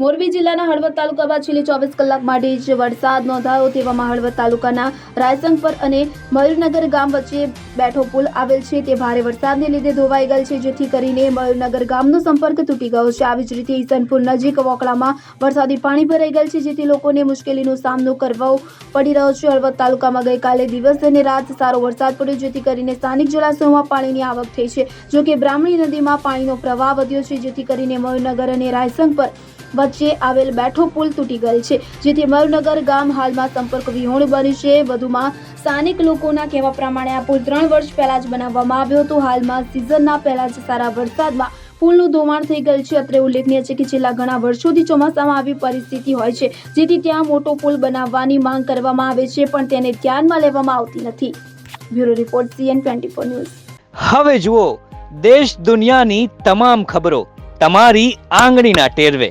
મોરબી જિલ્લાના હળવદ તાલુકામાં છેલ્લી ચોવીસ કલાક માટે જ વરસાદ નોંધાયો તેવામાં હળવદ તાલુકાના રાયસંગ પર અને મયુરનગર ગામ વચ્ચે બેઠો પુલ આવેલ છે. તે ભારે વરસાદને લીધે ધોવાઈ ગયેલ છે, જેથી કરીને મયુરનગર ગામનો સંપર્ક તૂટી ગયો છે. આવી જ રીતે ઈસનપુર નજીક વોકળામાં વરસાદી પાણી ભરાઈ ગયેલ છે, જેથી લોકોને મુશ્કેલીનો સામનો કરવો પડી રહ્યો છે. હળવદ તાલુકામાં ગઈકાલે દિવસ અને રાત સારો વરસાદ પડ્યો, જેથી કરીને સ્થાનિક જળાશયોમાં પાણીની આવક થઈ છે. જોકે બ્રાહ્મણી નદીમાં પાણીનો પ્રવાહ વધ્યો છે, જેથી કરીને મયુરનગર અને રાયસંગ પર વચ્ચે આવેલ બેઠો પુલ તૂટી ગયેલ છે, જેથી મયુરનગર ગામ હાલમાં સંપર્ક વિહોણ બન્યું છે. વધુમાં સ્થાનિક લોકોના કહેવા પ્રમાણે આ પુલ ત્રણ વર્ષ પહેલા જ બનાવવામાં આવ્યો હતો. હાલમાં સિઝનના પહેલા જ સારા વરસાદમાં પુલનું ધોવાણ થઈ ગયેલ છે. અત્રે ઉલ્લેખનીય છે કે છેલ્લા ઘણા વર્ષોથી ચોમાસામાં આવી પરિસ્થિતિ હોય છે, જેથી ત્યાં મોટો પુલ બનાવવાની માંગ કરવામાં આવે છે, પણ તેને ધ્યાનમાં લેવામાં આવતી નથી. Bureau report, CN twenty four news. હવે જુઓ, દેશ દુનિયાની તમામ ખબરો, તમારી આંગળીના ટેરવે.